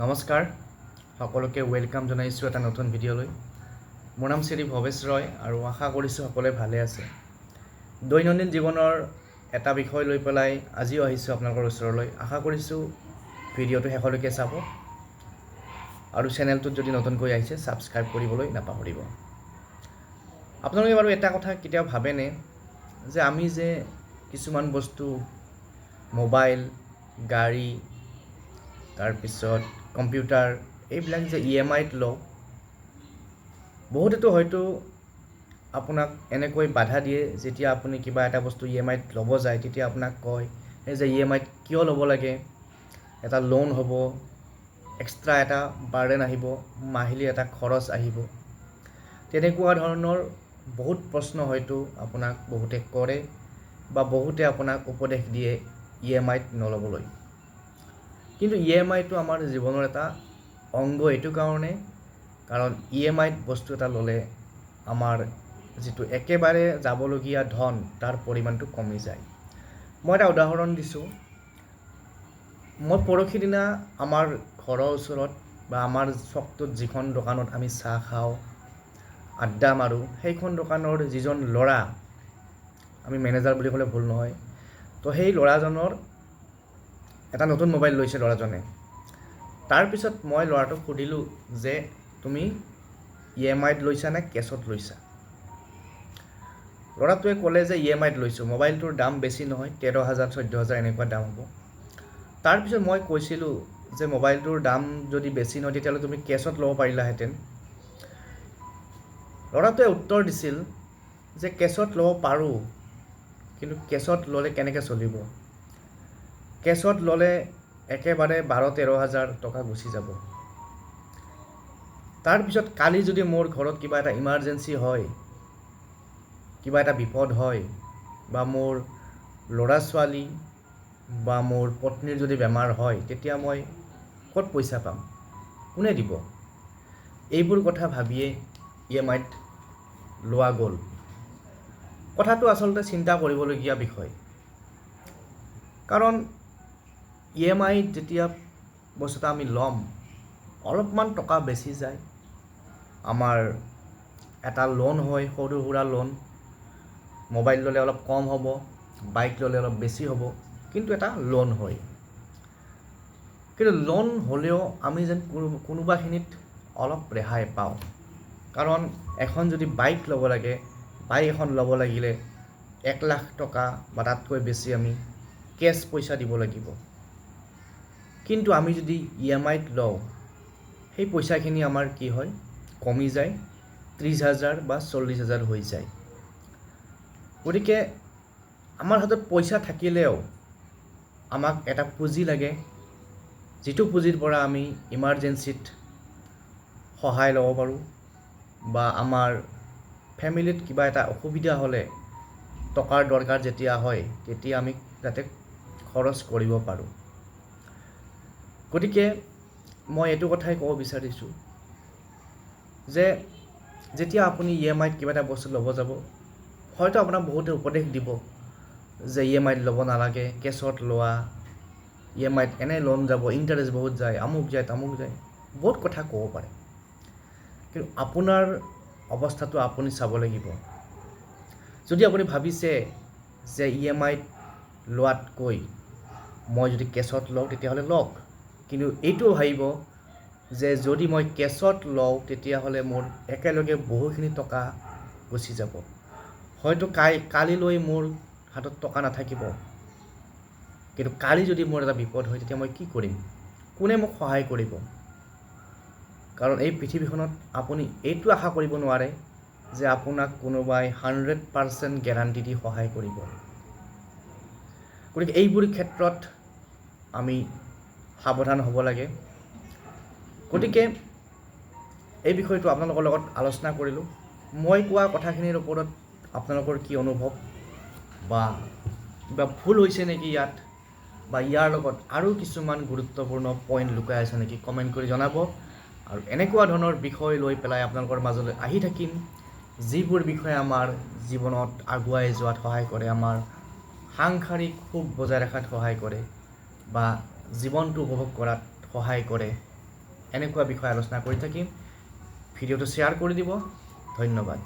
নমস্কাৰ। সকলোকে ৱেলকাম জনাইছোঁ এটা নতুন ভিডিঅ'লৈ। মোৰ নাম শ্ৰী ভৱেশ ৰয় আৰু আশা কৰিছোঁ সকলোৱে ভালে আছে। দৈনন্দিন জীৱনৰ এটা বিষয় লৈ পেলাই আজিও আহিছোঁ আপোনালোকৰ ওচৰলৈ। আশা কৰিছোঁ ভিডিঅ'টো শেষলৈকে চাব। আৰু চেনেলটোত যদি নতুনকৈ আহিছে ছাবস্ক্ৰাইব কৰিবলৈ নাপাহৰিব। আপোনালোকে বাৰু এটা কথা কেতিয়াও ভাবেনে যে আমি যে কিছুমান বস্তু মোবাইল গাড়ী তাৰপিছত কম্পিউটাৰ, এইবিলাক যে ই এম আইত লওঁ, বহুতেতো হয়তো আপোনাক এনেকৈ বাধা দিয়ে, যেতিয়া আপুনি কিবা এটা বস্তু ই এম আইত ল'ব যায়, তেতিয়া আপোনাক কয় যে ই এম আইত কিয় ল'ব লাগে? এটা লোন হ'ব এক্সট্ৰা এটা বাৰ্ডেন আহিব, মাহিলী এটা খৰচ আহিব। তেনেকুৱা ধৰণৰ বহুত প্ৰশ্ন হয়তো আপোনাক বহুতে কৰে বা বহুতে আপোনাক উপদেশ দিয়ে ই এম আইত নল'বলৈ। কিন্তু ই এম আইটো আমাৰ জীৱনৰ এটা অংগ এইটো কাৰণে, কাৰণ ই এম আইত বস্তু এটা ল'লে আমাৰ যিটো একেবাৰে যাবলগীয়া ধন, তাৰ পৰিমাণটো কমি যায়। মই এটা উদাহৰণ দিছোঁ। মই পৰহি দিনা আমাৰ ঘৰৰ ওচৰত বা আমাৰ চকটোত যিখন দোকানত আমি চাহ খাওঁ, আড্ডা মাৰোঁ, সেইখন দোকানৰ যিজন ল'ৰা, আমি মেনেজাৰ বুলি ক'লে ভুল নহয়, তো সেই ল'ৰাজনৰ এটা নতুন মোবাইল লৈছে ল'ৰাজনে। তাৰপিছত মই ল'ৰাটোক সুধিলোঁ যে তুমি ই এম আইত লৈছা নে কেছত লৈছা? ল'ৰাটোৱে ক'লে যে ই এম আইত লৈছোঁ। মোবাইলটোৰ দাম বেছি নহয় তেৰ হাজাৰ চৈধ্য হাজাৰ এনেকুৱা দাম হ'ব। তাৰপিছত মই কৈছিলোঁ যে মোবাইলটোৰ দাম যদি বেছি নহয় তেতিয়াহ'লে তুমি কেছত ল'ব পাৰিলাহেঁতেন। ল'ৰাটোৱে উত্তৰ দিছিল যে কেছত ল'ব পাৰোঁ কিন্তু কেছত ল'লে কেনেকৈ চলিব? কেছত ল'লে একেবাৰে বাৰ তেৰ হাজাৰ টকা গুচি যাব। তাৰপিছত কালি যদি মোৰ ঘৰত কিবা এটা ইমাৰ্জেঞ্চি হয় কিবা এটা বিপদ হয় বা মোৰ ল'ৰা ছোৱালী বা মোৰ পত্নীৰ যদি বেমাৰ হয় তেতিয়া মই ক'ত পইচা পাম? কোনে দিব? এইবোৰ কথা ভাবিয়ে ই এম আইত লোৱা গ'ল। কথাটো আচলতে চিন্তা কৰিবলগীয়া বিষয়। কাৰণ ই এম আইত যেতিয়া বস্তু এটা আমি ল'ম অলপমান টকা বেছি যায়। আমাৰ এটা লোন হয় সৰু সুৰা লোন মোবাইল ল'লে অলপ কম হ'ব বাইক ল'লে অলপ বেছি হ'ব কিন্তু এটা লোন হয়। কিন্তু লোন হ'লেও আমি যেন কোনো কোনোবাখিনিত অলপ ৰেহাই পাওঁ। কাৰণ এখন যদি বাইক ল'ব লাগে বাইক এখন ল'ব লাগিলে এক লাখ টকা বা তাতকৈ বেছি আমি কেছ পইচা দিব লাগিব। কিন্তু আমি যদি ই এম আইত লওঁ, সেই পইচাখিনি আমাৰ কি হয়? কমি যায়, ত্ৰিছ হাজাৰ বা চল্লিছ হাজাৰ হৈ যায়। গতিকে আমাৰ হাতত পইচা থাকিলেও আমাক এটা পুঁজি লাগে। যিটো পুঁজিৰ পৰা আমি ইমাৰ্জেঞ্চিত সহায় ল'ব পাৰোঁ বা আমাৰ ফেমিলিত কিবা এটা অসুবিধা হ'লে টকাৰ দৰকাৰ যেতিয়া হয়, তেতিয়া আমি যাতে খৰচ কৰিব পাৰোঁ। গতিকে মই এইটো কথাই ক'ব বিচাৰিছোঁ যে যেতিয়া আপুনি ই এম আইত কিবা এটা বস্তু ল'ব যাব হয়তো আপোনাক বহুতে উপদেশ দিব যে ই এম আইত ল'ব নালাগে কেছত লোৱা ই এম আইত এনে লোন যাব ইণ্টাৰেষ্ট বহুত যায় আমুক যায় তামুক যায় বহুত কথা ক'ব পাৰে। কিন্তু আপোনাৰ অৱস্থাটো আপুনি চাব লাগিব। যদি আপুনি ভাবিছে যে ই এম আইত লোৱাতকৈ মই যদি কেছত লওঁ তেতিয়াহ'লে লওক। কিন্তু এইটোও ভাবিব যে যদি মই কেছত লওঁ, তেতিয়াহ'লে মোৰ একেলগে বহুখিনি টকা গুচি যাব। হয়তো কাই, কালিলৈ মোৰ হাতত টকা নাথাকিব। কিন্তু কালি যদি মোৰ এটা বিপদ হয়, তেতিয়া মই কি কৰিম? কোনে মোক সহায় কৰিব? কাৰণ এই পৃথিৱীখনত আপুনি এইটো আশা কৰিব নোৱাৰে যে আপোনাক কোনোবাই হাণ্ড্ৰেড পাৰ্চেণ্ট গেৰাণ্টি দি সহায় কৰিব। গতিকে এইবোৰ ক্ষেত্ৰত আমি সাৱধান হ'ব লাগে। গতিকে এই বিষয়টো আপোনালোকৰ লগত আলোচনা কৰিলোঁ। মই কোৱা কথাখিনিৰ ওপৰত আপোনালোকৰ কি অনুভৱ? বা কিবা ভুল হৈছে নেকি ইয়াত? বা ইয়াৰ লগত আৰু কিছুমান গুৰুত্বপূৰ্ণ পইণ্ট লুকাই আছে নেকি কমেণ্ট কৰি জনাব। আৰু এনেকুৱা ধৰণৰ বিষয় লৈ পেলাই আপোনালোকৰ মাজলৈ আহি থাকিম। যিবোৰ বিষয়ে আমাৰ জীৱনত আগুৱাই যোৱাত সহায় কৰে, আমাৰ সাংসাৰিক সুখ বজাই ৰখাত সহায় কৰে, বা জীৱনটো উপভোগ কৰাত সহায় কৰে। এনেকুৱা বিষয়ে আলোচনা কৰি থাকিম ভিডিঅ'টো শ্বেয়াৰ কৰি দিব। ধন্যবাদ।